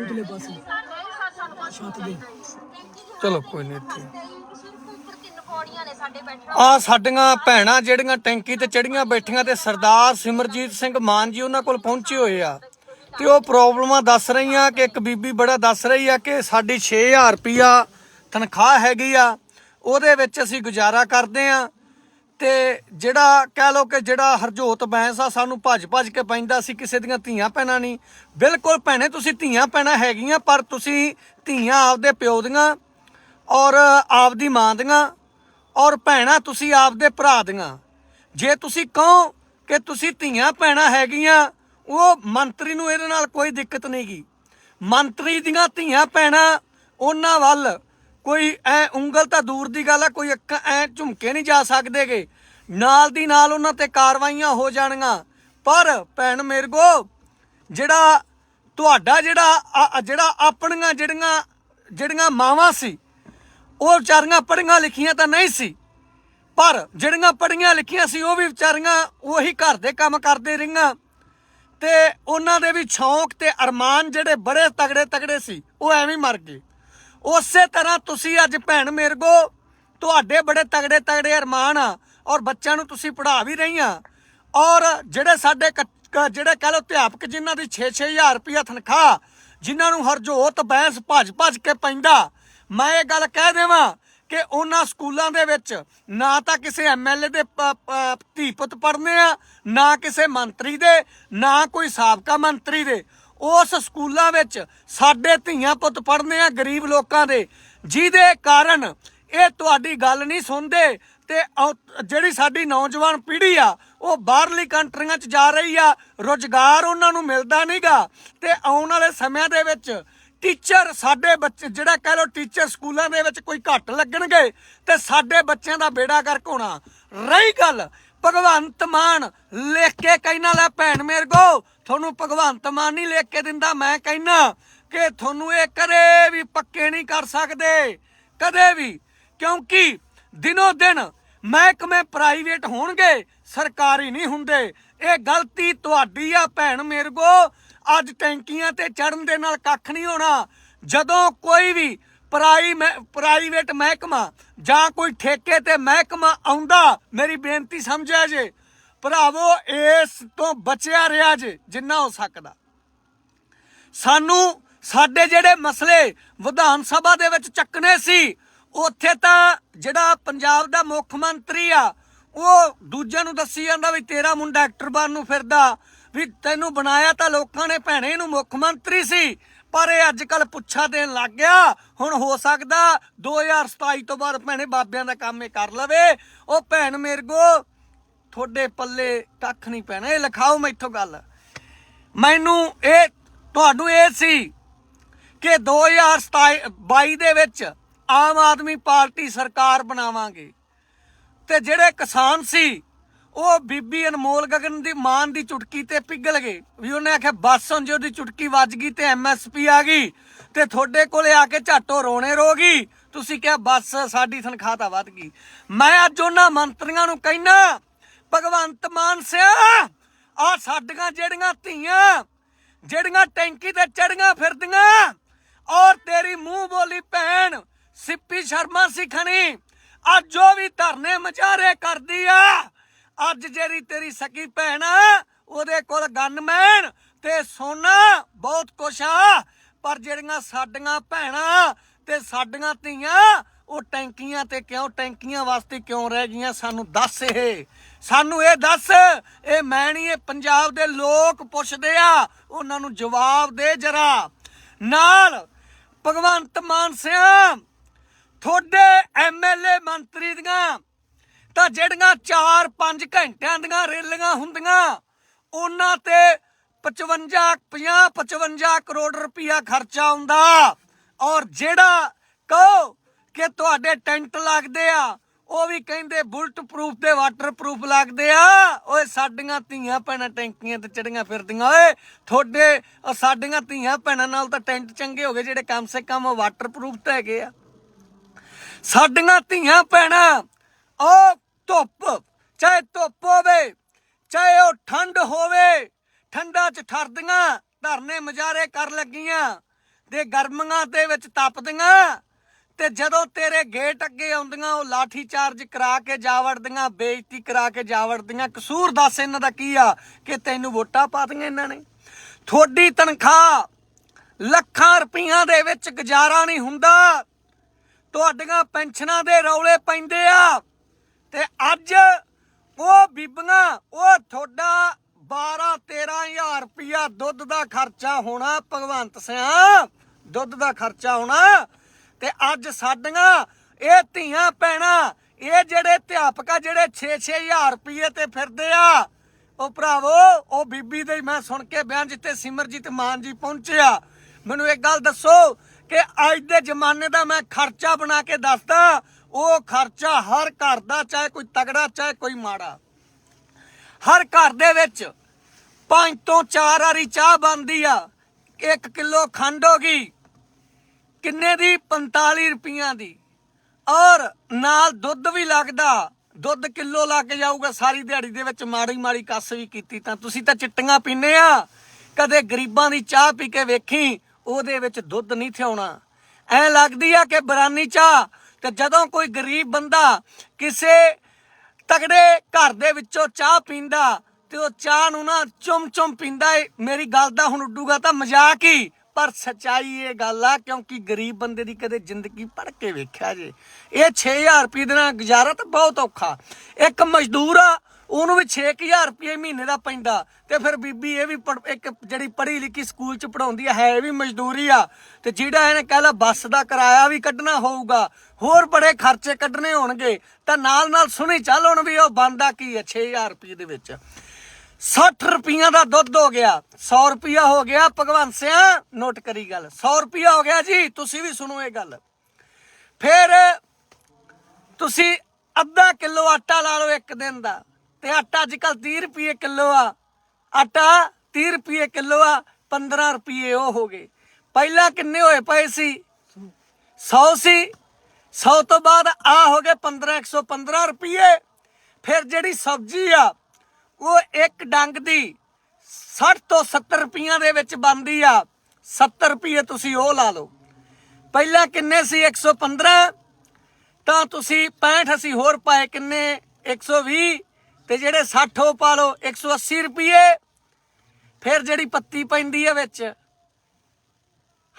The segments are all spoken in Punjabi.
ਉਤਲੇ ਪਾਸੇ। ਛੱਤ ਦੇ। ਚਲੋ ਕੋਈ ਨਹੀਂ ਇੱਥੇ। ਆ ਸਾਡੀਆਂ ਭੈਣਾਂ ਜਿਹੜੀਆਂ ਟੈਂਕੀ ਤੇ ਚੜੀਆਂ ਬੈਠੀਆਂ ਤੇ ਸਰਦਾਰ ਸਿਮਰਜੀਤ ਸਿੰਘ ਮਾਨ ਜੀ ਉਹਨਾਂ ਕੋਲ ਪਹੁੰਚੇ ਹੋਏ ਆ। ਤੇ ਉਹ ਪ੍ਰੋਬਲਮਾਂ ਦੱਸ ਰਹੀਆਂ ਕਿ ਇੱਕ ਬੀਬੀ ਬੜਾ ਦੱਸ ਰਹੀ ਆ ਕਿ ਸਾਡੀ 6000 ਰੁਪਿਆ ਤਨਖਾਹ ਹੈਗੀ ਆ। ਉਹਦੇ ਵਿੱਚ ਅਸੀਂ ਗੁਜ਼ਾਰਾ ਕਰਦੇ ਆ। ਤੇ ਜਿਹੜਾ ਕਹਿ ਲੋ ਕਿ ਜਿਹੜਾ ਹਰਜੋਤ ਬੈਂਸ ਆ, ਸਾਨੂੰ ਭੱਜ ਭੱਜ ਕੇ ਪੈਂਦਾ ਸੀ ਕਿਸੇ ਦੀਆਂ ਧੀਆਂ ਭੈਣਾਂ ਨਹੀਂ ਬਿਲਕੁਲ ਭੈਣੇ, ਤੁਸੀਂ ਧੀਆਂ ਭੈਣਾਂ ਹੈਗੀਆਂ, ਪਰ ਤੁਸੀਂ ਧੀਆਂ ਆਪਦੇ ਪਿਓ ਦੀਆਂ ਔਰ ਆਪਦੀ ਮਾਂ ਦੀਆਂ ਔਰ ਭੈਣਾਂ ਤੁਸੀਂ ਆਪਦੇ ਭਰਾ ਦੀਆਂ। ਜੇ ਤੁਸੀਂ ਕਹੋ ਕਿ ਤੁਸੀਂ ਧੀਆਂ ਭੈਣਾਂ ਹੈਗੀਆਂ, ਉਹ ਮੰਤਰੀ ਨੂੰ ਇਹਦੇ ਨਾਲ ਕੋਈ ਦਿੱਕਤ ਨਹੀਂਗੀ। ਮੰਤਰੀ ਦੀਆਂ ਧੀਆਂ ਭੈਣਾਂ ਉਹਨਾਂ ਵੱਲ ਕੋਈ ਐ ਉਂਗਲ ਤਾਂ ਦੂਰ ਦੀ ਗੱਲ ਆ, ਕੋਈ ਅੱਖਾਂ ਐ ਝੁਮਕੇ ਨਹੀਂ ਜਾ ਸਕਦੇਗੇ। ਨਾਲ ਦੀ ਨਾਲ ਉਹਨਾਂ ਤੇ ਕਾਰਵਾਈਆਂ ਹੋ ਜਾਣਗੀਆਂ। ਪਰ ਭੈਣ ਮੇਰਗੋ, ਜਿਹੜਾ ਤੁਹਾਡਾ ਜਿਹੜਾ ਜਿਹੜਾ ਆਪਣੀਆਂ ਜਿਹੜੀਆਂ ਜਿਹੜੀਆਂ ਮਾਵਾਂ ਸੀ, ਉਹ ਵਿਚਾਰੀਆਂ ਪੜ੍ਹੀਆਂ ਲਿਖੀਆਂ ਤਾਂ ਨਹੀਂ ਸੀ। ਪਰ ਜਿਹੜੀਆਂ ਪੜ੍ਹੀਆਂ ਲਿਖੀਆਂ ਸੀ, ਉਹ ਵੀ ਵਿਚਾਰੀਆਂ ਉਹੀ ਘਰ ਦੇ ਕੰਮ ਕਰਦੇ ਰਹੀਆਂ। ਤੇ ਉਹਨਾਂ ਦੇ ਵੀ ਸ਼ੌਂਕ ਤੇ ਅਰਮਾਨ ਜਿਹੜੇ ਬੜੇ ਤਗੜੇ ਤਗੜੇ ਸੀ, ਉਹ ਐਵੇਂ ਹੀ ਮਰ ਗਏ। ਉਸੇ ਤਰ੍ਹਾਂ ਤੁਸੀਂ ਅੱਜ ਭੈਣ ਮੇਰਗੋ ਤੁਹਾਡੇ ਬੜੇ ਤਗੜੇ ਤਗੜੇ ਅਰਮਾਨ ਆ ਔਰ ਬੱਚਿਆਂ ਨੂੰ ਤੁਸੀਂ ਪੜ੍ਹਾ ਵੀ ਰਹੀਆਂ। ਔਰ ਜਿਹੜੇ ਸਾਡੇ ਕ- ਜਿਹੜੇ ਕਹ ਲੋ ਅਧਿਆਪਕ ਜਿਨ੍ਹਾਂ ਦੀ 6-6000 ਰੁਪਇਆ ਤਨਖਾਹ, ਜਿਨ੍ਹਾਂ ਨੂੰ ਹਰਜੋਤ ਬੈਂਸ ਭੱਜ ਭੱਜ ਕੇ ਪੈਂਦਾ, ਮੈਂ ਇਹ ਗੱਲ ਕਹਿ ਦੇਵਾਂ ਕਿ ਉਹਨਾਂ ਸਕੂਲਾਂ ਦੇ ਵਿੱਚ ਨਾ ਤਾਂ ਕਿਸੇ ਐਮਐਲਏ ਦੇ ਪ- ਪ- ਧੀ ਪੁੱਤ ਪੜ੍ਹਨੇ ਆ, ਨਾ ਕਿਸੇ ਮੰਤਰੀ ਦੇ, ਨਾ ਕੋਈ ਸਾਬਕਾ ਮੰਤਰੀ ਦੇ। ਉਸ ਸਕੂਲਾਂ ਵਿੱਚ ਸਾਡੇ ਧੀਆਂ ਪੁੱਤ ਪੜ੍ਹਨੇ ਆ ਗਰੀਬ ਲੋਕਾਂ ਦੇ, ਜਿਹਦੇ ਕਾਰਨ ਇਹ ਤੁਹਾਡੀ ਗੱਲ ਨਹੀਂ ਸੁਣਦੇ ਤੇ ਜਿਹੜੀ ਸਾਡੀ ਨੌਜਵਾਨ ਪੀੜ੍ਹੀ ਆ, ਉਹ ਬਾਹਰਲੀ ਕੰਟਰੀਆਂ 'ਚ ਜਾ ਰਹੀ ਆ, ਰੋਜ਼ਗਾਰ ਉਹਨਾਂ ਨੂੰ ਮਿਲਦਾ ਨਹੀਂਗਾ ਤੇ ਆਉਣ ਵਾਲੇ ਸਮਿਆਂ ਦੇ ਵਿੱਚ ਟੀਚਰ ਸਾਡੇ ਬੱਚੇ, ਜਿਹੜਾ ਕਹਿ ਲੋ ਟੀਚਰ ਸਕੂਲਾਂ ਦੇ ਵਿੱਚ ਕੋਈ ਘੱਟ ਲੱਗਣਗੇ ਤੇ ਸਾਡੇ ਬੱਚਿਆਂ ਦਾ ਬੇੜਾ ਗਰਕ ਹੋਣਾ। ਰਹੀ ਗੱਲ ਭਗਵੰਤ ਮਾਨ ਲਿਖ ਕੇ ਕਹਿਣਾ ਲੈ ਭੈਣ ਮੇਰੇ ਕੋ। ਤੁਹਾਨੂੰ ਭਗਵੰਤ ਮਾਨ ਨਹੀਂ ਲਿਖ ਕੇ ਦਿੰਦਾ, ਮੈਂ ਕਹਿਣਾ ਕਿ ਤੁਹਾਨੂੰ ਇਹ ਕਦੇ ਵੀ ਪੱਕੇ ਨਹੀਂ ਕਰ ਸਕਦੇ। ਕਦੇ ਵੀ। ਕਿਉਂਕਿ ਦਿਨੋ ਦਿਨ ਮਹਿਕਮੇ ਪ੍ਰਾਈਵੇਟ ਹੋਣਗੇ, ਸਰਕਾਰੀ ਨਹੀਂ ਹੁੰਦੇ। ਇਹ ਗਲਤੀ ਤੁਹਾਡੀ ਆ ਭੈਣ ਮੇਰੇ ਕੋ। ਅੱਜ ਟੈਂਕੀਆਂ ਤੇ ਚੜਨ ਦੇ ਨਾਲ ਕੱਖ ਨਹੀਂ ਹੋਣਾ। ਜਦੋਂ ਕੋਈ ਵੀ ਪ੍ਰਾਈ ਪ੍ਰਾਈਵੇਟ ਮਹਿਕਮਾ ਜਾਂ ਕੋਈ ਠੇਕੇ ਤੇ ਮਹਿਕਮਾ ਆਉਂਦਾ, ਮੇਰੀ ਬੇਨਤੀ ਸਮਝਿਆ ਜੇ। ਭਰਾਵੋ, ਇਸ ਤੋਂ ਬਚਿਆ ਰਿਹਾ ਜੇ, ਜਿੰਨਾ ਹੋ ਸਕਦਾ। ਸਾਨੂੰ ਸਾਡੇ ਜਿਹੜੇ ਮਸਲੇ ਵਿਧਾਨ ਸਭਾ ਦੇ ਵਿੱਚ ਚੱਕਣੇ ਸੀ, ਉੱਥੇ ਤਾਂ ਜਿਹੜਾ ਪੰਜਾਬ ਦਾ ਮੁੱਖ ਮੰਤਰੀ ਆ, ਉਹ ਦੂਜਿਆਂ ਨੂੰ ਦੱਸੀ ਜਾਂਦਾ ਵੀ ਤੇਰਾ ਮੁੰਡਾ ਐਕਟਰ ਬਣ ਨੂੰ ਫਿਰਦਾ, ਵੀ ਤੈਨੂੰ ਬਣਾਇਆ ਤਾਂ ਲੋਕਾਂ ਨੇ, ਭੈਣੇ ਨੂੰ ਮੁੱਖ ਮੰਤਰੀ ਸੀ। ਪਰ ਇਹ ਅੱਜ ਕੱਲ ਪੁੱਛਾ ਦੇਣ ਲੱਗ ਗਿਆ। ਹੁਣ ਹੋ ਸਕਦਾ 2027 ਤੋਂ ਬਾਅਦ ਭੈਣੇ ਬਾਬਿਆਂ ਦਾ ਕੰਮ ਇਹ ਕਰ ਲਵੇ। ਉਹ ਭੈਣ ਮੇਰੇ ਮੇਰਗੋ ਤੁਹਾਡੇ ਪੱਲੇ ਕੱਖ ਨਹੀਂ ਪੈਣਾ ਇਹ ਲਿਖਾਓ ਮੈਥੋਂ ਗੱਲ। ਮੈਨੂੰ ਇਹ, ਤੁਹਾਨੂੰ ਇਹ ਸੀ ਕਿ 2022 ਦੇ ਵਿੱਚ ਆਮ ਆਦਮੀ ਪਾਰਟੀ ਸਰਕਾਰ ਬਣਾਵਾਂਗੇ। ਤੇ ਜਿਹੜੇ ਕਿਸਾਨ ਸੀ ਉਹ ਬੀਬੀ ਅਨਮੋਲ ਗਗਨ ਦੀ ਮਾਨ ਦੀ ਚੁਟਕੀ ਤੇ ਪਿਘਲ ਗਏ। ਵੀ ਉਹਨੇ ਆਖਿਆ, ਬਸ ਹੁਣ ਜੇ ਉਹਦੀ ਚੁਟਕੀ ਵੱਜ ਗਈ ਤੇ ਐਮਐਸਪੀ ਆ ਗਈ ਤੇ ਤੁਹਾਡੇ ਕੋਲੇ ਆ ਕੇ ਝਾਟੋ ਰੋਣੇ ਰੋਗੀ। ਤੁਸੀਂ ਕਿਹਾ, ਬਸ, ਸਾਡੀ ਤਨਖਾਹ ਤਾਂ ਵੱਧ ਗਈ। ਮੈਂ ਅੱਜ ਉਹਨਾਂ ਮੰਤਰੀਆਂ ਨੂੰ ਕਹਿਣਾ ਭਗਵੰਤ ਮਾਨ ਸਿਆ ਆ ਸਾਡੀਆਂ ਜਿਹੜੀਆਂ ਧੀਆਂ, ਜਿਹੜੀਆਂ ਟੈਂਕੀ ਤੇ ਚੜੀਆਂ ਫਿਰਦੀਆਂ, ਔਰ ਤੇਰੀ ਮੂੰਹ ਬੋਲੀ ਭੈਣ ਸਿੱਪੀ ਸ਼ਰਮਾ ਸਿਖਣੀ, ਅੱਜ ਜੋ ਵੀ ਧਰਨੇ ਮਚਾਰੇ ਕਰਦੀ ਆ। ਅੱਜ ਜਿਹੜੀ ਤੇਰੀ ਸਕੀ ਭੈਣ ਆ ਉਹਦੇ ਕੋਲ ਗਨਮੈਨ ਤੇ ਸੋਨਾ ਬਹੁਤ ਕੁਛ ਆ। ਪਰ ਜਿਹੜੀਆਂ ਸਾਡੀਆਂ ਭੈਣਾਂ ਤੇ ਸਾਡੀਆਂ ਧੀਆਂ, ਉਹ ਟੈਂਕੀਆਂ ਤੇ ਕਿਉਂ, ਟੈਂਕੀਆਂ ਵਾਸਤੇ ਕਿਉਂ ਰਹਿ ਗਈਆਂ? ਸਾਨੂੰ ਦੱਸ ਇਹ। ਸਾਨੂੰ ਇਹ ਦੱਸ, ਇਹ ਮੈਂ ਨਹੀਂ ਇਹ ਪੰਜਾਬ ਦੇ ਲੋਕ ਪੁੱਛਦੇ ਆ। ਉਹਨਾਂ ਨੂੰ ਜਵਾਬ ਦੇ ਜਰਾ। ਨਾਲ ਭਗਵੰਤ ਮਾਨ ਸਿੰਘ ਤੁਹਾਡੇ ਐਮਐਲਏ ਮੰਤਰੀ ਦੀਆਂ ਤਾਂ ਜਿਹੜੀਆਂ 4-5 ਘੰਟਿਆਂ ਦੀਆਂ ਰੈਲੀਆਂ ਹੁੰਦੀਆਂ, ਉਹਨਾਂ ਤੇ 55 50 55 ਕਰੋੜ ਰੁਪਇਆ ਖਰਚਾ ਆਉਂਦਾ। ਔਰ ਜਿਹੜਾ ਕਹੋ ਕਿ ਤੁਹਾਡੇ ਟੈਂਟ ਲੱਗਦੇ ਆ, ਉਹ ਵੀ ਕਹਿੰਦੇ ਬੁਲਟ ਪ੍ਰੂਫ ਤੇ ਵਾਟਰ ਪ੍ਰੂਫ ਲੱਗਦੇ ਆ। ਓਏ, ਸਾਡੀਆਂ ਧੀਆਂ ਭੈਣਾਂ ਟੈਂਕੀਆਂ ਤੇ ਚੜੀਆਂ ਫਿਰਦੀਆਂ। ਓਏ, ਤੁਹਾਡੇ ਸਾਡੀਆਂ ਧੀਆਂ ਭੈਣਾਂ ਨਾਲ ਤਾਂ ਟੈਂਟ ਚੰਗੇ ਹੋ ਗਏ, ਜਿਹੜੇ ਕਮ ਸੇ ਕਮ ਵਾਟਰ ਪ੍ਰੂਫ ਤੇ ਹੈਗੇ ਆ। ਸਾਡੀਆਂ ਧੀਆਂ ਭੈਣਾਂ, ਉਹ ਧੁੱਪ, ਚਾਹੇ ਧੁੱਪ ਹੋਵੇ, ਚਾਹੇ ਉਹ ਠੰਡ ਹੋਵੇ, ਠੰਡਾ ਚ ਠਰਦੀਆਂ, ਧਰਨੇ ਮਜਾਰੇ ਕਰ ਲੱਗੀਆਂ, ਦੇ ਗਰਮੀਆਂ ਦੇ ਵਿੱਚ ਤਪਦੀਆਂ, ਤੇ ਜਦੋਂ ਤੇਰੇ ਗੇਟ ਅੱਗੇ ਆਉਂਦੀਆਂ, ਉਹ ਲਾਠੀ ਚਾਰਜ ਕਰਾ ਕੇ ਜਾ ਵੜਦੀਆਂ, ਬੇਇੱਜ਼ਤੀ ਕਰਾ ਕੇ ਜਾ ਕਸੂਰ ਦੱਸ ਇਹਨਾਂ ਦਾ ਕੀ ਆ ਕਿ ਤੈਨੂੰ ਵੋਟਾਂ ਪਾਤੀਆਂ ਇਹਨਾਂ ਨੇ? ਤੁਹਾਡੀ ਤਨਖਾਹ ਲੱਖਾਂ ਰੁਪਈਆਂ ਦੇ ਵਿੱਚ ਗੁਜ਼ਾਰਾ ਨਹੀਂ ਹੁੰਦਾ। ਤੁਹਾਡੀਆਂ ਪੈਨਸ਼ਨਾਂ ਦੇ ਰੌਲੇ ਪੈਂਦੇ ਆ। ਤੇ ਅੱਜ ਉਹ ਬੀਬੀਆਂ, ਉਹ ਤੁਹਾਡਾ 12 13000 ਰੁਪਇਆ ਦੁੱਧ ਦਾ ਖਰਚਾ ਹੋਣਾ, ਭਗਵੰਤ ਸਿਆ। ਦੁੱਧ ਦਾ ਖਰਚਾ ਹੋਣਾ। ਤੇ ਅੱਜ ਸਾਡੀਆਂ ਇਹ ਧੀਆਂ ਪੈਣਾ ਇਹ ਜਿਹੜੇ ਅਧਿਆਪਕ ਆ, ਜਿਹੜੇ 6-6000 ਰੁਪਏ ਤੇ ਫਿਰਦੇ ਆ, ਉਹ ਭਰਾਵੋ, ਉਹ ਬੀਬੀ ਦੇ ਮੈਂ ਸੁਣ ਕੇ ਬਿਆਨ ਜਿੱਤੇ ਸਿਮਰਜੀਤ ਮਾਨ ਜੀ ਪਹੁੰਚਿਆ। ਮੈਨੂੰ ਇੱਕ ਗੱਲ ਦੱਸੋ ਕਿ ਅੱਜ ਦੇ ਜ਼ਮਾਨੇ ਦਾ ਮੈਂ ਖਰਚਾ ਬਣਾ ਕੇ ਦੱਸਦਾ ਉਹ ਖਰਚਾ ਹਰ ਘਰ ਦਾ, ਚਾਹੇ ਕੋਈ ਤਗੜਾ, ਚਾਹੇ ਕੋਈ ਮਾੜਾ। ਹਰ ਘਰ ਦੇ ਵਿੱਚ ਪੰਜ ਤੋਂ ਚਾਰ ਵਾਰੀ ਚਾਹ ਬਣਦੀ ਆ। 1 ਕਿਲੋ ਖੰਡ ਹੋ ਗਈ। ਕਿੰਨੇ ਦੀ? 45 ਰੁਪਈਆਂ ਦੀ। ਔਰ ਨਾਲ ਦੁੱਧ ਵੀ ਲੱਗਦਾ। ਦੁੱਧ ਕਿਲੋ ਲੱਗ ਜਾਊਗਾ। ਸਾਰੀ ਦਿਹਾੜੀ ਦੇ ਵਿੱਚ ਮਾੜੀ ਮਾੜੀ ਕੱਸ ਵੀ ਕੀਤੀ। ਤਾਂ ਤੁਸੀਂ ਤਾਂ ਚਿੱਟੀਆਂ ਪੀਨੇ ਆ। ਕਦੇ ਗਰੀਬਾਂ ਦੀ ਚਾਹ ਪੀ ਕੇ ਵੇਖੀ, ਉਹਦੇ ਵਿੱਚ ਦੁੱਧ ਨਹੀਂ ਥਿਆਉਣਾ ਐ ਲੱਗਦੀ ਆ ਕਿ ਬਰਾਨੀ ਚਾਹ ਤੇ ਜਦੋਂ ਕੋਈ ਗਰੀਬ ਬੰਦਾ ਕਿਸੇ ਤਗੜੇ ਘਰ ਦੇ ਵਿੱਚੋਂ ਚਾਹ ਪੀਂਦਾ ਤੇ ਉਹ ਚਾਹ ਨੂੰ ਨਾ ਚੁੰਮ ਚੁੰਮ ਪੀਂਦਾ ਏ, ਮੇਰੀ ਗੱਲ ਦਾ ਹੁਣ ਉੱਡੂਗਾ ਤਾਂ ਮਜ਼ਾਕ ਹੀ। ਪਰ ਸਚਾਈ ਇਹ ਗੱਲ ਆ, ਕਿਉਂਕਿ ਗਰੀਬ ਬੰਦੇ ਦੀ ਕਦੇ ਜ਼ਿੰਦਗੀ ਪੜ ਕੇ ਵੇਖਿਆ ਜੇ। ਇਹ 6000 ਰੁਪਏ ਦੇ ਨਾਲ ਗੁਜ਼ਾਰਾ ਤਾਂ ਬਹੁਤ ਔਖਾ। ਇੱਕ ਮਜ਼ਦੂਰ ਆ ਉਹਨੂੰ ਵੀ 6000 ਰੁਪਏ ਮਹੀਨੇ ਦਾ ਪੈਂਦਾ। ਤੇ ਫਿਰ ਬੀਬੀ ਇਹ ਵੀ ਪੜ੍ਹ- ਇੱਕ ਜਿਹੜੀ ਪੜ੍ਹੀ ਲਿਖੀ ਸਕੂਲ ਚ ਪੜਾਉਂਦੀ ਆ, ਹੈ ਇਹ ਵੀ ਮਜ਼ਦੂਰੀ ਆ। ਤੇ ਜਿਹੜਾ ਇਹਨੇ ਕਹਿ ਲਾ ਬੱਸ ਦਾ ਕਿਰਾਇਆ ਵੀ ਕੱਢਣਾ ਹੋਊਗਾ, ਹੋਰ ਬੜੇ ਖਰਚੇ ਕੱਢਣੇ ਹੋਣਗੇ, ਤਾਂ ਨਾਲ ਨਾਲ ਸੁਣੀ ਚੱਲ ਹੁਣ ਵੀ ਉਹ ਬੰਦਾ ਕੀ ਹੈ 6000 ਰੁਪਏ ਦੇ ਵਿੱਚ। 60 ਰੁਪਈਆਂ ਦਾ ਦੁੱਧ ਹੋ ਗਿਆ 100 ਰੁਪਈਆ ਹੋ ਗਿਆ ਭਗਵੰਤ ਸਿਆ। ਨੋਟ ਕਰੀ ਗੱਲ 100 ਰੁਪਈਆ ਹੋ ਗਿਆ ਜੀ, ਤੁਸੀਂ ਵੀ ਸੁਣੋ ਇਹ ਗੱਲ। ਫਿਰ ਤੁਸੀਂ ਅੱਧਾ ਕਿਲੋ ਆਟਾ ਲਾ ਲਓ ਇੱਕ ਦਿਨ ਦਾ। ਤੇ ਆਟਾ ਅੱਜ ਕੱਲ 30 ਰੁਪਏ ਕਿਲੋ ਆ। ਆਟਾ 30 ਰੁਪਏ ਕਿਲੋ ਆ 15 ਰੁਪਏ ਉਹ ਹੋ ਗਏ। ਪਹਿਲਾਂ ਕਿੰਨੇ ਹੋਏ ਪਏ ਸੀ? 100 ਸੀ। 100 ਤੋਂ ਬਾਅਦ ਆ ਹੋ ਗਏ 15 115 ਰੁਪਏ। ਫਿਰ ਜਿਹੜੀ ਸਬਜ਼ੀ ਆ, ਉਹ ਇੱਕ ਡੰਗ ਦੀ 60 ਤੋਂ 70 ਰੁਪਈਆਂ ਦੇ ਵਿੱਚ ਬਣਦੀ ਆ। 70 ਰੁਪਏ ਤੁਸੀਂ ਉਹ ਲਾ ਲਓ। ਪਹਿਲਾਂ ਕਿੰਨੇ ਸੀ? 115 ਤਾਂ ਤੁਸੀਂ 65 ਅਸੀਂ ਹੋਰ ਪਾਏ ਕਿੰਨੇ? 120 ਤੇ ਜਿਹੜੇ 60 ਉਹ ਪਾ ਲਓ 180 ਰੁਪਏ ਫਿਰ ਜਿਹੜੀ ਪੱਤੀ ਪੈਂਦੀ ਹੈ ਵਿੱਚ।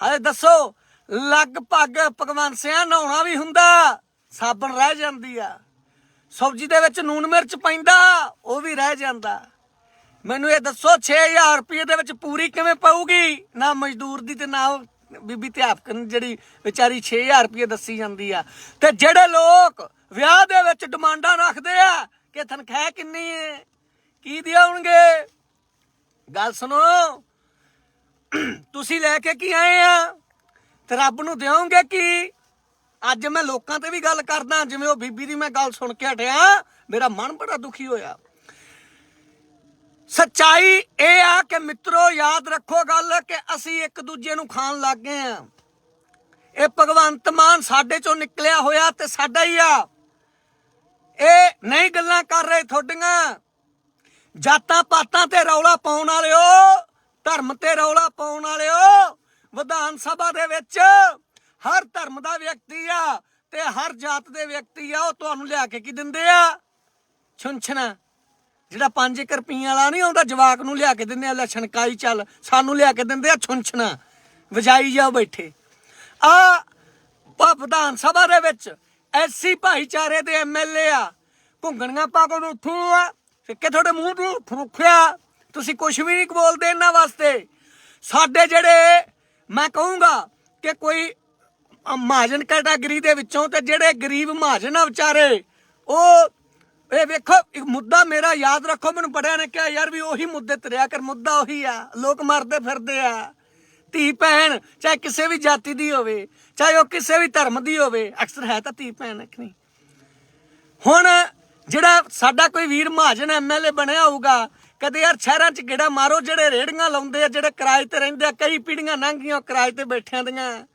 ਹਾਏ, ਦੱਸੋ, ਲਗਭਗ ਭਗਵਾਨ ਸਿਆ ਨਹਾਉਣਾ ਵੀ ਹੁੰਦਾ, ਸਾਬਣ ਰਹਿ ਜਾਂਦੀ ਆ। ਸਬਜ਼ੀ ਦੇ ਵਿੱਚ ਨੂਨ ਮਿਰਚ ਪੈਂਦਾ, ਉਹ ਵੀ ਰਹਿ ਜਾਂਦਾ। ਮੈਨੂੰ ਇਹ ਦੱਸੋ 6000 ਰੁਪਏ ਦੇ ਵਿੱਚ ਪੂਰੀ ਕਿਵੇਂ ਪਊਗੀ? ਨਾ ਮਜ਼ਦੂਰ ਦੀ ਤੇ ਨਾ ਉਹ ਬੀਬੀ ਧਿਆਪਕ ਨੂੰ ਜਿਹੜੀ ਵਿਚਾਰੀ 6000 ਰੁਪਏ ਦੱਸੀ ਜਾਂਦੀ ਆ। ਤੇ ਜਿਹੜੇ ਲੋਕ ਵਿਆਹ ਦੇ ਵਿੱਚ ਡਿਮਾਂਡਾਂ ਰੱਖਦੇ ਆ ਕਿ ਤਨਖਾਹ ਕਿੰਨੀ ਹੈ ਕੀ ਦਿਆਉਣਗੇ? ਗੱਲ ਸੁਣੋ। ਤੁਸੀਂ ਲੈ ਕੇ ਕੀ ਆਏ ਆ? ਤੇ ਰੱਬ ਨੂੰ ਦਿਓਗੇ ਕੀ? ਅੱਜ ਮੈਂ ਲੋਕਾਂ ਤੇ ਵੀ ਗੱਲ ਕਰਦਾ, ਜਿਵੇਂ ਉਹ ਬੀਬੀ ਦੀ ਮੈਂ ਗੱਲ ਸੁਣ ਕੇ ਹਟਿਆ, ਮੇਰਾ ਮਨ ਬੜਾ ਦੁਖੀ ਹੋਇਆ। ਸੱਚਾਈ ਇਹ ਆ ਕਿ ਮਿੱਤਰੋ, ਯਾਦ ਰੱਖੋ ਗੱਲ ਕਿ ਅਸੀਂ ਇੱਕ ਦੂਜੇ ਨੂੰ ਖਾਣ ਲੱਗ ਗਏ ਆ। ਇਹ ਭਗਵੰਤ ਮਾਨ ਸਾਡੇ ਚੋਂ ਨਿਕਲਿਆ ਹੋਇਆ ਤੇ ਸਾਡਾ ਹੀ ਆ। ਇਹ ਨਹੀਂ ਗੱਲਾਂ ਕਰ ਰਹੇ ਤੁਹਾਡੀਆਂ। ਜਾਤਾਂ ਪਾਤਾਂ ਤੇ ਰੌਲਾ ਪਾਉਣ ਵਾਲਿਓ, ਧਰਮ ਤੇ ਰੌਲਾ ਪਾਉਣ ਵਾਲਿਓ, ਵਿਧਾਨ ਸਭਾ ਦੇ ਵਿੱਚ ਹਰ ਧਰਮ ਦਾ ਵਿਅਕਤੀ ਆ ਤੇ ਹਰ ਜਾਤ ਦੇ ਵਿਅਕਤੀ ਆ, ਉਹ ਤੁਹਾਨੂੰ ਲਿਆ ਕੇ ਕੀ ਦਿੰਦੇ ਆ? ਛੁੰਛਣਾ। ਜਿਹੜਾ 5 ਰੁਪਈਆ ਵਾਲਾ ਨਹੀਂ ਆਉਂਦਾ, ਜਵਾਕ ਨੂੰ ਲਿਆ ਕੇ ਦਿੰਦੇ ਆ, ਲੈ ਛਣਕਾਈ ਚੱਲ, ਸਾਨੂੰ ਲਿਆ ਕੇ ਦਿੰਦੇ ਆ ਛੁੰਛਣਾ। ਵਜਾਈ ਜਾ ਬੈਠੇ। ਆ ਵਿਧਾਨ ਸਭਾ ਦੇ ਵਿੱਚ ਐਸੀ ਭਾਈਚਾਰੇ ਦੇ ਐਮਐਲਏ ਆ। ਘੁੰਗਣੀਆਂ ਪਾ ਕੇ ਉੱਠੂ ਆ। ਫਿੱਕੇ ਤੁਹਾਡੇ ਮੂੰਹ ਨੂੰ ਫਰੁੱਖਿਆ। ਤੁਸੀਂ ਕੁਝ ਵੀ ਨਹੀਂ ਬੋਲਦੇ ਇਹਨਾਂ ਵਾਸਤੇ। ਸਾਡੇ ਜਿਹੜੇ, ਮੈਂ ਕਹੂੰਗਾ ਕਿ ਕੋਈ ਮਹਾਜਨ ਕੈਟਾਗਰੀ ਦੇ ਵਿੱਚੋਂ ਤੇ ਜਿਹੜੇ ਗਰੀਬ ਮਹਾਜਨ ਆ ਵਿਚਾਰੇ, ਉਹ, ਇਹ ਵੇਖੋ, ਇੱਕ ਮੁੱਦਾ ਮੇਰਾ ਯਾਦ ਰੱਖੋ, ਮੈਨੂੰ ਬੜਿਆਂ ਨੇ ਕਿਹਾ, ਯਾਰ ਵੀ ਉਹੀ ਮੁੱਦੇ ਤਰਿਆ ਕਰ, ਮੁੱਦਾ ਉਹੀ ਆ। ਲੋਕ ਮਰਦੇ ਫਿਰਦੇ ਆ। ਧੀ ਭੈਣ, ਚਾਹੇ ਕਿਸੇ ਵੀ ਜਾਤੀ ਦੀ ਹੋਵੇ, ਚਾਹੇ ਉਹ ਕਿਸੇ ਵੀ ਧਰਮ ਦੀ ਹੋਵੇ, ਅਕਸਰ ਹੈ ਤਾਂ ਧੀ ਭੈਣ ਕਿ ਨਹੀਂ? ਹੁਣ ਜਿਹੜਾ ਸਾਡਾ ਕੋਈ ਵੀਰ ਮਹਾਜਨ ਐਮਐਲਏ ਬਣਿਆ ਹੋਊਗਾ, ਕਦੇ ਯਾਰ ਸ਼ਹਿਰਾਂ 'ਚ ਗੇੜਾ ਮਾਰੋ, ਜਿਹੜੇ ਰੇੜੀਆਂ ਲਾਉਂਦੇ ਆ, ਜਿਹੜੇ ਕਿਰਾਏ ਤੇ ਰਹਿੰਦੇ ਆ, ਕਈ ਪੀੜੀਆਂ ਲੰਘੀਆਂ ਕਿਰਾਏ ਤੇ ਬੈਠਿਆਂ ਦੀਆਂ।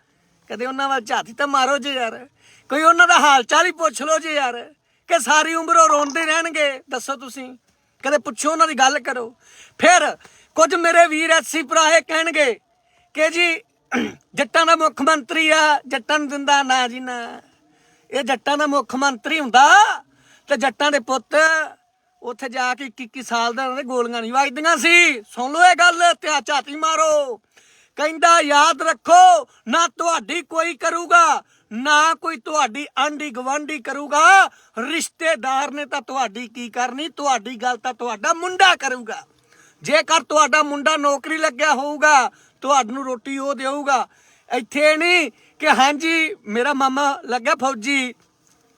ਕਦੇ ਉਹਨਾਂ ਵੱਲ ਝਾਤੀ ਤਾਂ ਮਾਰੋ ਜੇ ਯਾਰ। ਕੋਈ ਉਹਨਾਂ ਦਾ ਹਾਲ ਚਾਲ ਹੀ ਪੁੱਛ ਲਓ ਜੇ ਯਾਰ, ਕਿ ਸਾਰੀ ਉਮਰ ਉਹ ਰੋਂਦੇ ਰਹਿਣਗੇ, ਦੱਸੋ ਤੁਸੀਂ। ਕਦੇ ਪੁੱਛੋ ਉਹਨਾਂ ਦੀ ਗੱਲ ਕਰੋ। ਫਿਰ ਕੁਝ ਮੇਰੇ ਵੀਰ ਐਸੀ ਭਰਾ ਇਹ ਕਹਿਣਗੇ ਕਿ ਜੀ, ਜੱਟਾਂ ਦਾ ਮੁੱਖ ਮੰਤਰੀ ਆ, ਜੱਟਾਂ ਨੂੰ ਦਿੰਦਾ ਨਾ ਜੀ ਨਾ। ਇਹ ਜੱਟਾਂ ਦਾ ਮੁੱਖ ਮੰਤਰੀ ਹੁੰਦਾ ਤੇ ਜੱਟਾਂ ਦੇ ਪੁੱਤ ਉੱਥੇ ਜਾ ਕੇ 21 ਸਾਲ ਦਾ ਉਹਨਾਂ ਦੇ ਗੋਲੀਆਂ ਨਹੀਂ ਵੱਜਦੀਆਂ ਸੀ। ਸੁਣ ਲਓ ਇਹ ਗੱਲ, ਤੇ ਆ ਝਾਤੀ ਮਾਰੋ। ਕਹਿੰਦਾ, ਯਾਦ ਰੱਖੋ, ਨਾ ਤੁਹਾਡੀ ਕੋਈ ਕਰੂਗਾ, ਨਾ ਕੋਈ ਤੁਹਾਡੀ ਆਂਢੀ ਗਵਾਂਢੀ ਕਰੂਗਾ। ਰਿਸ਼ਤੇਦਾਰ ਨੇ ਤਾਂ ਤੁਹਾਡੀ ਕੀ ਕਰਨੀ, ਤੁਹਾਡੀ ਗੱਲ ਤਾਂ ਤੁਹਾਡਾ ਮੁੰਡਾ ਕਰੂਗਾ। ਜੇਕਰ ਤੁਹਾਡਾ ਮੁੰਡਾ ਨੌਕਰੀ ਲੱਗਿਆ ਹੋਊਗਾ, ਤੁਹਾਨੂੰ ਰੋਟੀ ਉਹ ਦੇਊਗਾ। ਇੱਥੇ ਨਹੀਂ ਕਿ ਹਾਂਜੀ, ਮੇਰਾ ਮਾਮਾ ਲੱਗਿਆ ਫੌਜੀ,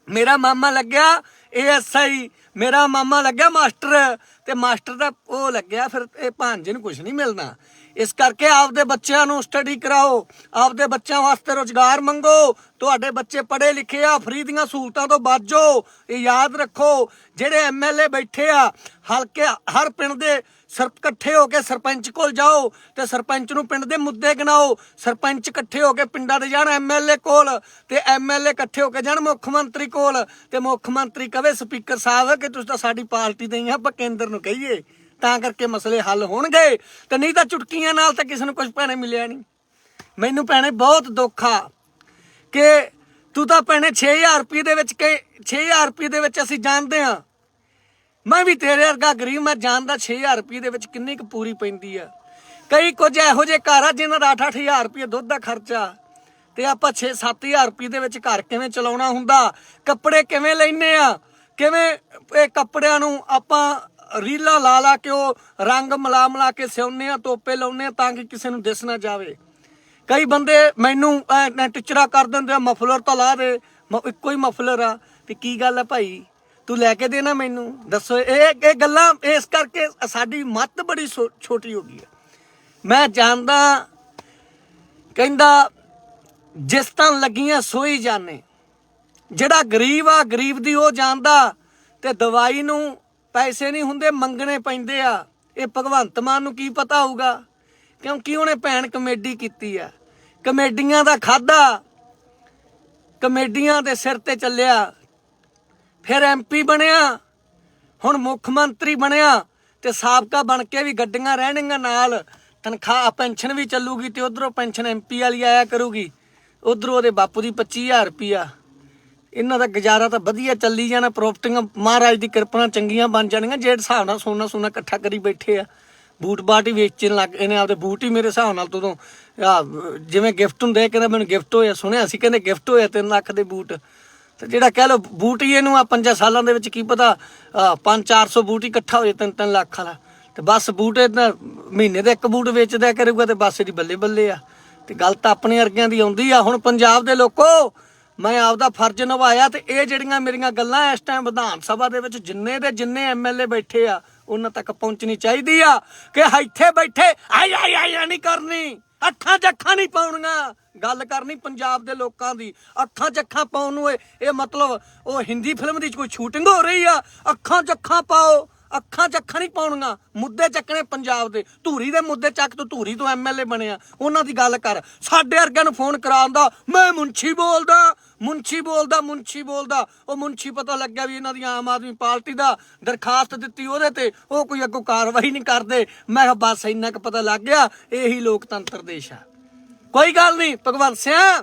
ਮੇਰਾ ਮਾਮਾ ਲੱਗਿਆ ਏਐਸਆਈ, ਮੇਰਾ ਮਾਮਾ ਲੱਗਿਆ ਮਾਸਟਰ ਤੇ ਮਾਸਟਰ ਦਾ ਉਹ ਲੱਗਿਆ ਫਿਰ ਇਹ ਭਾਂਜੇ ਨੂੰ ਕੁਝ ਨਹੀਂ ਮਿਲਣਾ। ਇਸ ਕਰਕੇ ਆਪਦੇ ਬੱਚਿਆਂ ਨੂੰ ਸਟੱਡੀ ਕਰਾਓ, ਆਪਦੇ ਬੱਚਿਆਂ ਵਾਸਤੇ ਰੋਜ਼ਗਾਰ ਮੰਗੋ, ਤੁਹਾਡੇ ਬੱਚੇ ਪੜ੍ਹੇ ਲਿਖੇ ਆ ਫਰੀ ਦੀਆਂ ਸਹੂਲਤਾਂ ਤੋਂ ਬਾਜੋ, ਇਹ ਯਾਦ ਰੱਖੋ, ਜਿਹੜੇ ਐਮਐਲਏ ਬੈਠੇ ਆ, ਹਲਕੇ, ਹਰ ਪਿੰਡ ਦੇ ਸਰ, ਇਕੱਠੇ ਹੋ ਕੇ ਸਰਪੰਚ ਕੋਲ ਜਾਓ ਤੇ ਸਰਪੰਚ ਨੂੰ ਪਿੰਡ ਦੇ ਮੁੱਦੇ ਗਿਣਾਓ। ਸਰਪੰਚ ਇਕੱਠੇ ਹੋ ਕੇ ਪਿੰਡਾਂ ਦੇ ਜਾਣ ਐਮਐਲਏ ਕੋਲ ਤੇ ਐਮਐਲਏ ਇਕੱਠੇ ਹੋ ਕੇ ਜਾਣ, ਮੁੱਖ ਮੰਤਰੀ ਕੋਲ ਤੇ ਮੁੱਖ ਮੰਤਰੀ ਕਵੇ, ਸਪੀਕਰ ਸਾਹਿਬ, ਕਿ ਤੁਸੀਂ ਤਾਂ ਸਾਡੀ ਪਾਰਟੀ ਦੇ ਹੀ ਆ, ਆਪਾਂ ਕੇਂਦਰ ਨੂੰ ਕਹੀਏ। ਤਾਂ ਕਰਕੇ ਮਸਲੇ ਹੱਲ ਹੋਣਗੇ। ਤੇ ਨਹੀਂ ਤਾਂ ਚੁਟਕੀਆਂ ਨਾਲ ਤਾਂ ਕਿਸੇ ਨੂੰ ਕੁਝ ਭੈਣੇ ਮਿਲਿਆ ਨਹੀਂ। ਮੈਨੂੰ ਭੈਣੇ ਬਹੁਤ ਦੁੱਖ ਆ ਕਿ ਤੂੰ ਤਾਂ ਭੈਣੇ 6000 ਰੁਪਏ ਦੇ ਵਿੱਚ ਕਿ 6000 ਰੁਪਏ ਦੇ ਵਿੱਚ ਅਸੀਂ ਜਾਣਦੇ ਆ ਮੈਂ ਵੀ ਤੇਰੇ ਵਰਗਾ ਗਰੀਬ, ਮੈਂ ਜਾਣਦਾ 6000 ਰੁਪਏ ਦੇ ਵਿੱਚ ਕਿੰਨੀ ਕੁ ਪੂਰੀ ਪੈਂਦੀ ਆ। ਕਈ ਕੁਝ ਇਹੋ ਜਿਹੇ ਘਰ ਆ ਜਿਨ੍ਹਾਂ ਦਾ 8-8000 ਰੁਪਏ ਦੁੱਧ ਦਾ ਖਰਚਾ। ਤੇ ਆਪਾਂ 6-7000 ਰੁਪਏ ਦੇ ਵਿੱਚ ਘਰ ਕਿਵੇਂ ਚਲਾਉਣਾ ਹੁੰਦਾ? ਕੱਪੜੇ ਕਿਵੇਂ ਲੈਨੇ ਆ? ਕਿਵੇਂ ਇਹ ਕੱਪੜਿਆਂ ਨੂੰ ਆਪਾਂ ਰੀਲਾ ਲਾ ਲਾ ਕੇ ਉਹ ਰੰਗ ਮਿਲਾ ਮਿਲਾ ਕੇ ਸਿਉਨੇ ਆ, ਤੋਪੇ ਲਾਉਨੇ ਆ ਤਾਂ ਕਿ ਕਿਸੇ ਨੂੰ ਦਿਸ ਨਾ ਜਾਵੇ। ਕਈ ਬੰਦੇ ਮੈਨੂੰ ਐ ਟਿਚਰਾ ਕਰ ਦਿੰਦੇ ਆ, ਮਫਲਰ ਤਾਂ ਲਾ ਦੇ, ਮ- ਇੱਕੋ ਹੀ ਮਫਲਰ ਆ। ਤੇ ਕੀ ਗੱਲ ਆ ਭਾਈ? ਤੂੰ ਲੈ ਕੇ ਦੇਣਾ ਮੈਨੂੰ, ਦੱਸੋ, ਇਹ ਇਹ ਗੱਲਾਂ ਇਸ ਕਰਕੇ ਸਾਡੀ ਮੱਤ ਬੜੀ ਛੋ- ਛੋਟੀ ਹੋ ਗਈ ਹੈ। ਮੈਂ ਜਾਣਦਾ, ਕਹਿੰਦਾ, ਜਿਸ ਤਾਂ ਲੱਗੀਆਂ ਸੋਈ ਜਾਣੇ ਜਿਹੜਾ ਗਰੀਬ ਆ, ਗਰੀਬ ਦੀ ਉਹ ਜਾਣਦਾ ਤੇ ਦਵਾਈ ਨੂੰ ਪੈਸੇ ਨਹੀਂ ਹੁੰਦੇ, ਮੰਗਣੇ ਪੈਂਦੇ ਆ। ਇਹ ਭਗਵੰਤ ਮਾਨ ਨੂੰ ਕੀ ਪਤਾ ਹੋਊਗਾ? ਕਿਉਂਕਿ ਉਹਨੇ ਭੈਣ ਕਮੇਡੀ ਕੀਤੀ ਆ। ਕਮੇਡੀਆਂ ਦਾ ਖਾਦਾ ਕਮੇਡੀਆਂ ਦੇ ਸਿਰ ਤੇ ਚੱਲਿਆ। ਫਿਰ ਐਮਪੀ ਬਣਿਆ। ਹੁਣ ਮੁੱਖ ਮੰਤਰੀ ਬਣਿਆ ਤੇ ਸਾਬਕਾ ਬਣ ਕੇ ਵੀ ਗੱਡੀਆਂ ਰਹਿਣਗੀਆਂ ਨਾਲ। ਤਨਖਾਹ ਪੈਨਸ਼ਨ ਵੀ ਚੱਲੂਗੀ ਤੇ ਉਧਰੋਂ ਪੈਨਸ਼ਨ ਐਮਪੀ ਵਾਲੀ ਆਇਆ ਕਰੂਗੀ। ਉਧਰੋਂ ਉਹਦੇ ਬਾਪੂ ਦੀ 25000 ਰੁਪਿਆ ਇਹਨਾਂ ਦਾ ਗੁਜ਼ਾਰਾ ਤਾਂ ਵਧੀਆ ਚੱਲੀ ਜਾਣਾ, ਪ੍ਰੋਪਰਟੀਆਂ, ਮਹਾਰਾਜ ਦੀ ਕਿਰਪਾ ਨਾਲ ਚੰਗੀਆਂ ਬਣ ਜਾਣਗੀਆਂ, ਜਿਹੜੇ ਹਿਸਾਬ ਨਾਲ ਸੋਨਾ ਸੋਨਾ ਇਕੱਠਾ ਕਰੀ ਬੈਠੇ ਆ। ਬੂਟ ਬਾਟ ਹੀ ਵੇਚਣ ਲੱਗ, ਇਹਨੇ ਆਪਦੇ ਬੂਟ ਹੀ ਮੇਰੇ ਹਿਸਾਬ ਨਾਲ ਤੋਂ ਜਿਵੇਂ ਗਿਫਟ ਹੁੰਦੇ ਕਹਿੰਦਾ ਮੈਨੂੰ ਗਿਫਟ ਹੋਇਆ, ਸੁਣਿਆ ਸੀ, ਕਹਿੰਦੇ ਗਿਫਟ ਹੋਇਆ 3 ਲੱਖ ਦੇ ਬੂਟ। ਤੇ ਜਿਹੜਾ ਕਹਿ ਲੋ ਬੂਟ ਹੀ ਇਹਨੂੰ ਆ 5 ਸਾਲਾਂ ਦੇ ਵਿੱਚ ਕੀ ਪਤਾ 5-400 ਬੂਟ ਹੀ ਇਕੱਠਾ ਹੋ ਜਾਏ 3-3 ਲੱਖ ਵਾਲਾ। ਤੇ ਬਸ ਬੂਟ ਇਹਨਾਂ ਮਹੀਨੇ ਦਾ ਇੱਕ ਬੂਟ ਵੇਚਦਾ ਕਰੂਗਾ ਤੇ ਬਸ ਇਹਦੀ ਬੱਲੇ ਬੱਲੇ ਆ। ਤੇ ਗੱਲ ਤਾਂ ਆਪਣੇ ਵਰਗਿਆਂ ਦੀ ਆਉਂਦੀ ਆ। ਹੁਣ ਪੰਜਾਬ ਦੇ ਲੋਕੋ, ਮੈਂ ਆਪਦਾ ਫਰਜ਼ ਨਿਭਾਇਆ ਤੇ ਇਹ ਜਿਹੜੀਆਂ ਮੇਰੀਆਂ ਗੱਲਾਂ ਇਸ ਟਾਈਮ ਵਿਧਾਨ ਸਭਾ ਦੇ ਵਿੱਚ ਜਿੰਨੇ ਦੇ ਜਿੰਨੇ ਐਮਐਲਏ ਬੈਠੇ ਆ, ਉਹਨਾਂ ਤੱਕ ਪਹੁੰਚਣੀ ਚਾਹੀਦੀ ਆ ਕਿ ਇੱਥੇ ਬੈਠੇ, ਆਈ ਆਈ ਆਈ ਨਹੀਂ ਕਰਨੀ। ਅੱਖਾਂ 'ਚ ਅੱਖਾਂ ਨਹੀਂ ਪਾਉਣੀਆਂ। ਗੱਲ ਕਰਨੀ ਪੰਜਾਬ ਦੇ ਲੋਕਾਂ ਦੀ। ਅੱਖਾਂ 'ਚ ਅੱਖਾਂ ਪਾਉਣ ਨੂੰ ਇਹ ਮਤਲਬ ਉਹ ਹਿੰਦੀ ਫਿਲਮ ਦੀ ਕੋਈ ਸ਼ੂਟਿੰਗ ਹੋ ਰਹੀ ਆ। ਅੱਖਾਂ 'ਚ ਅੱਖਾਂ ਪਾਓ। ਅੱਖਾਂ 'ਚ ਅੱਖਾਂ ਨਹੀਂ ਪਾਉਣੀਆਂ। ਮੁੱਦੇ ਚੱਕਣੇ ਪੰਜਾਬ ਦੇ। ਧੂਰੀ ਦੇ ਮੁੱਦੇ ਚੱਕ ਤੂੰ ਧੂਰੀ ਤੋਂ ਐਮਐਲਏ ਬਣਿਆ ਉਹਨਾਂ ਦੀ ਗੱਲ ਕਰ। ਸਾਡੇ ਵਰਗਿਆਂ ਨੂੰ ਫੋਨ ਕਰਾਉਂਦਾ ਮੈਂ ਮੁੰਸ਼ੀ ਬੋਲਦਾ। ਮੁੰਸ਼ੀ ਬੋਲਦਾ ਮੁੰਸ਼ੀ ਬੋਲਦਾ। ਉਹ ਮੁੰਸ਼ੀ ਪਤਾ ਲੱਗਿਆ ਵੀ ਇਹਨਾਂ ਦੀ ਆਮ ਆਦਮੀ ਪਾਰਟੀ ਦਾ ਦਰਖਾਸਤ ਦਿੱਤੀ ਉਹਦੇ ਤੇ। ਉਹ ਕੋਈ ਅੱਗੋਂ ਕਾਰਵਾਈ ਨਹੀਂ ਕਰਦੇ। ਮੈਂ ਕਿਹਾ, ਬਸ ਇੰਨਾ ਕੁ ਪਤਾ ਲੱਗ ਗਿਆ, ਇਹੀ ਲੋਕਤੰਤਰ ਦੇਸ਼ ਆ। ਕੋਈ ਗੱਲ ਨਹੀਂ, ਭਗਵੰਤ ਸਿੰਘ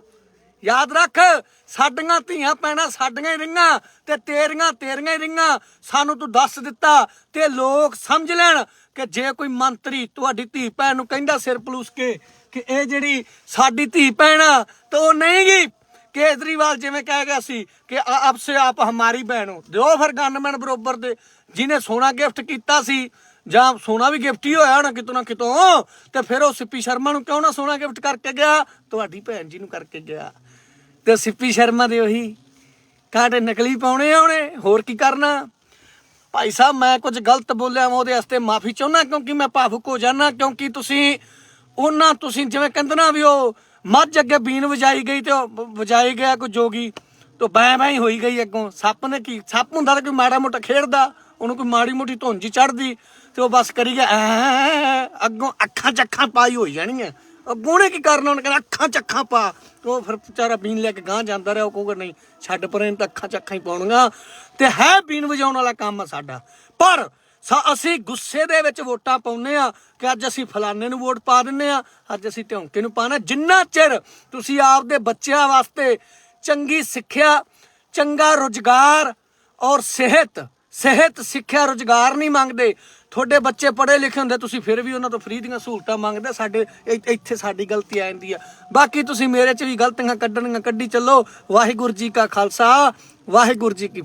ਯਾਦ ਰੱਖ, ਸਾਡੀਆਂ ਧੀਆਂ ਪੈਣਾ ਸਾਡੀਆਂ ਹੀ ਰਿੰਗਾਂ ਤੇ ਤੇਰੀਆਂ ਤੇਰੀਆਂ ਹੀ ਰਿੰਗਾਂ ਸਾਨੂੰ ਤੂੰ ਦੱਸ ਦਿੱਤਾ ਤੇ ਲੋਕ ਸਮਝ ਲੈਣ ਕਿ ਜੇ ਕੋਈ ਮੰਤਰੀ ਤੁਹਾਡੀ ਧੀ ਭੈਣ ਨੂੰ ਕਹਿੰਦਾ ਸਿਰ ਪਲੂਸ ਕੇ ਕਿ ਇਹ ਜਿਹੜੀ ਸਾਡੀ ਧੀ ਭੈਣ ਆ, ਤਾਂ ਉਹ ਨਹੀਂ ਗੀ। ਕੇਜਰੀਵਾਲ ਜਿਵੇਂ ਕਹਿ ਗਿਆ ਸੀ ਕਿ ਆ- ਆਪ ਸੇ ਆਪ ਹਮਾਰੀ ਦਿਓ ਫਿਰ ਗਨਮੈਨ ਬਰੋਬਰ ਦੇ, ਜਿਹਨੇ ਸੋਨਾ ਗਿਫਟ ਕੀਤਾ ਸੀ, ਜਾਂ ਸੋਨਾ ਵੀ ਗਿਫਟ ਹੀ ਹੋਇਆ ਹੋਣਾ ਕਿਤੋਂ ਨਾ ਕਿਤੋਂ, ਤੇ ਫਿਰ ਉਹ ਸਿੱਪੀ ਸ਼ਰਮਾ ਨੂੰ ਕਿਉਂ ਨਾ ਸੋਨਾ ਗਿਫਟ ਕਰਕੇ ਗਿਆ? ਤੁਹਾਡੀ ਭੈਣ ਜੀ ਨੂੰ ਕਰਕੇ ਗਿਆ। ਤੇ ਸਿੱਪੀ ਸ਼ਰਮਾ ਦੇ ਉਹੀ ਕਾਂਟੇ ਨਕਲੀ ਪਾਉਣੇ ਆ ਉਹਨੇ, ਹੋਰ ਕੀ ਕਰਨਾ? ਭਾਈ ਸਾਹਿਬ, ਮੈਂ ਕੁਝ ਗਲਤ ਬੋਲਿਆ ਮੈਂ ਉਹਦੇ ਵਾਸਤੇ ਮਾਫੀ ਚਾਹੁੰਦਾ, ਕਿਉਂਕਿ ਮੈਂ ਭਾਵੁਕ ਹੋ ਜਾਣਾ ਕਿਉਂਕਿ ਤੁਸੀਂ, ਉਹਨਾਂ ਤੁਸੀਂ ਜਿਵੇਂ ਕਹਿੰਦੇ ਨਾ ਵੀ ਉਹ ਮੱਝ ਅੱਗੇ ਬੀਨ ਵਜਾਈ ਗਈ ਤੇ ਵਜਾਈ ਗਿਆ ਕੋਈ ਜੋਗੀ ਤੋਂ ਬੈ ਬੈ ਹੋਈ ਗਈ ਅੱਗੋਂ। ਸੱਪ ਨੇ ਕੀ ਸੱਪ ਹੁੰਦਾ ਤਾਂ ਕੋਈ ਮਾੜਾ ਮੋਟਾ ਖੇਡਦਾ ਉਹਨੂੰ ਕੋਈ ਮਾੜੀ ਮੋਟੀ ਧੁੰਜੀ ਚੜਦੀ ਤੇ ਉਹ ਬਸ ਕਰੀ ਗਿਆ ਐਂ, ਅੱਗੋਂ ਅੱਖਾਂ ਚੱਖਾਂ ਪਾਈ ਹੋਈ ਜਾਣੀਆਂ। ਅੱਗੋਂ ਨੇ ਕੀ ਕਰਨਾ ਉਹਨੇ ਕਹਿੰਦਾ ਅੱਖਾਂ ਚੱਖਾਂ ਪਾ। ਉਹ ਫਿਰ ਵਿਚਾਰਾ ਬੀਨ ਲੈ ਕੇ ਗਾਂ ਜਾਂਦਾ ਰਿਹਾ ਉਹ ਕਹੂਗਾ ਨਹੀਂ ਛੱਡ ਪਰੇ ਨੂੰ ਤਾਂ ਅੱਖਾਂ ਚੱਖਾਂ ਅੱਖਾਂ ਹੀ ਪਾਉਣੀਆਂ। ਤੇ ਹੈ ਬੀਨ ਵਜਾਉਣ ਵਾਲਾ ਕੰਮ ਆ ਸਾਡਾ। ਪਰ ਸਾ ਅਸੀਂ ਗੁੱਸੇ ਦੇ ਵਿੱਚ ਵੋਟਾਂ ਪਾਉਨੇ ਆ ਕਿ ਅੱਜ ਅਸੀਂ ਫਲਾਣੇ ਨੂੰ ਵੋਟ ਪਾ ਦਿੰਨੇ ਆ ਅੱਜ ਅਸੀਂ ਢੌਂਕੇ ਨੂੰ ਪਾਣਾ ਜਿੰਨਾ ਚਿਰ ਤੁਸੀਂ ਆਪਦੇ ਬੱਚਿਆਂ ਵਾਸਤੇ ਚੰਗੀ ਸਿੱਖਿਆ, ਚੰਗਾ ਰੁਜ਼ਗਾਰ ਔਰ ਸਿਹਤ ਸਿਹਤ ਸਿੱਖਿਆ ਰੁਜ਼ਗਾਰ ਨਹੀਂ ਮੰਗਦੇ, ਤੁਹਾਡੇ ਬੱਚੇ ਪੜ੍ਹੇ ਲਿਖੇ ਹੁੰਦੇ, ਤੁਸੀਂ ਫਿਰ ਵੀ ਉਹਨਾਂ ਤੋਂ ਫ੍ਰੀ ਦੀਆਂ ਸਹੂਲਤਾਂ ਮੰਗਦੇ, ਸਾਡੇ ਇ- ਇੱਥੇ ਸਾਡੀ ਗਲਤੀ ਆ ਜਾਂਦੀ ਆ। ਬਾਕੀ ਤੁਸੀਂ ਮੇਰੇ 'ਚ ਵੀ ਗਲਤੀਆਂ ਕੱਢਣੀਆਂ, ਕੱਢੀ ਚੱਲੋ। ਵਾਹਿਗੁਰੂ ਜੀ ਕਾ ਖਾਲਸਾ, ਵਾਹਿਗੁਰੂ ਜੀ ਕੀ